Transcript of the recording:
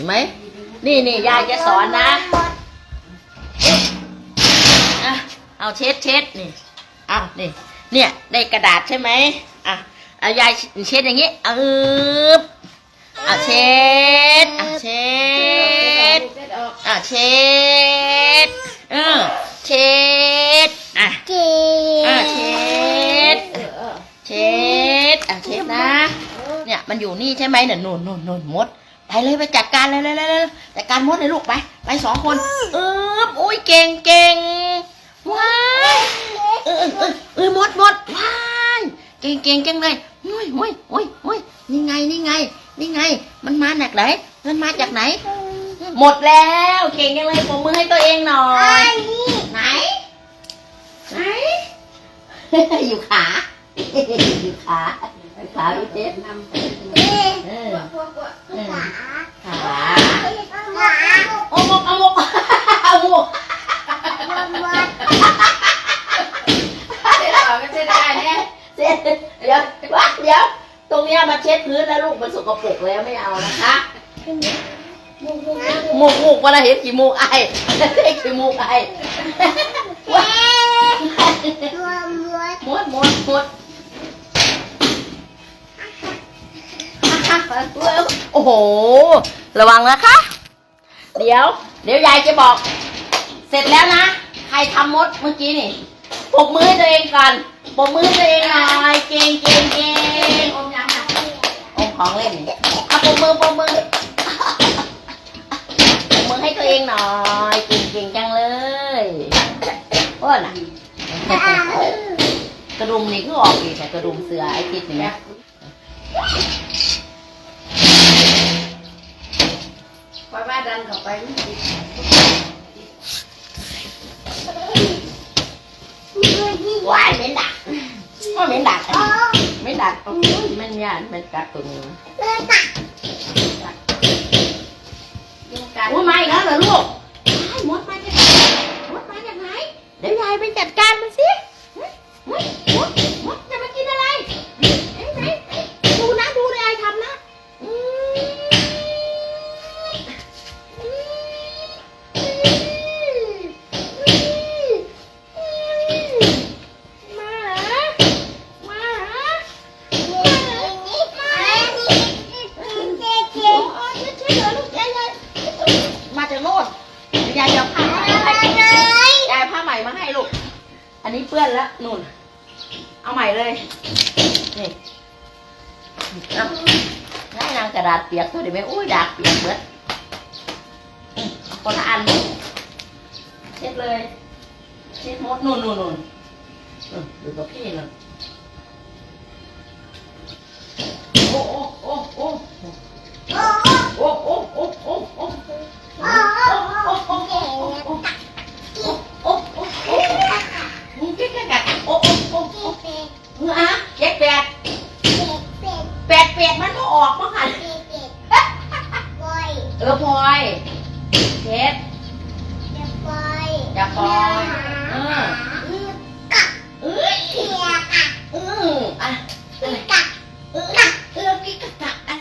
เห็นไหม นี่นี่ยายจะสอนนะอะเอาเช็ดเช็ดนี่เอานี่เนี่ยได้กระดาษใช่ไหมอะเอายายเช็ดอย่างงี้เอึบอะเช็ดอะเช็ดอะเช็ดเออเช็ดอะเก๋อะเช็ดเช็ดอะเช็ดนะ เนี่ยมันอยู่นี่ใช่ไหมเนี่ยนู่นนู่นนู่นมด ไปเลยไปจัดการเลยเลยเลยเลยจัดการมดเลยลูกไป ไปสองคนเออโอ้ยเก่งเก่งว้ายเออเออเออเออมดมดว้ายเก่งเก่งจังเลยโอ้ยโอ้ยโอ้ยโอ้ยนี่ไงนี่ไง นี่ไง มันมาจากไหนมันมาจากไหน หมดแล้วเก่งจังเลยปรบมือให้ตัวเองหน่อไอ้ยนี่ไหนไหนอยู่ขาอยู่ ขาขาดูเจ็บเอ๊ะเออขาขาขาโอ้มกเอามกเอามกบอดเสร็จเดี๋ยววัดเดี๋ยวตรงเนี้ยมาเช็ดพื้นแล้วลูกมันสกปรกแล้วไม่เอานะคะมูกมูกเวลาเห็นขี้มูกไอเห็นขี้มูกไอ โอ้โห ระวังนะคะ เดี๋ยว เดี๋ยวยายจะบอก เสร็จแล้วนะ ใครทำมดเมื่อกี้นี่ปรบมือตัวเองก่อนปรบมือตัวเองหน่อยเก่งเก่งเก่งอมยังอะอมของเล่นนี่เอาปรบมือปรบมือปรบมือให้ตัวเองหน่อยเก่งเก่งจังเลยโอ้น่ะกระดุมนี่คือออกอีกแต่กระดุมเสือไอ้ติดนี่นะ ไปว่าดันเข้าไปมันติดว้ายเหม็นดักก็เหม็นดักอันนี้เหม็นดักโอ้มันยานมันกัดตัวนี้ยุงกัดโอ้ยมาอีกแล้วเหรอลูกว้ายมดมาจากไหนมดมาจากไหนเดี๋ยวยายไปจัดการมันสิ อันนี้เปื้อนแล้วนู่น เอาใหม่เลย นี่เอาได้นางกระดาษเปียกตัวเดี๋ยวไหมอุ้ยดาษเปียกเบิดอืมคนละอันเช็ดเลย เช็ดมดนู่นนู่นนู่นดูกับพี่นู่นโอ้โอ้โอ้ อยเพชรอย่าปอยอย่าปอย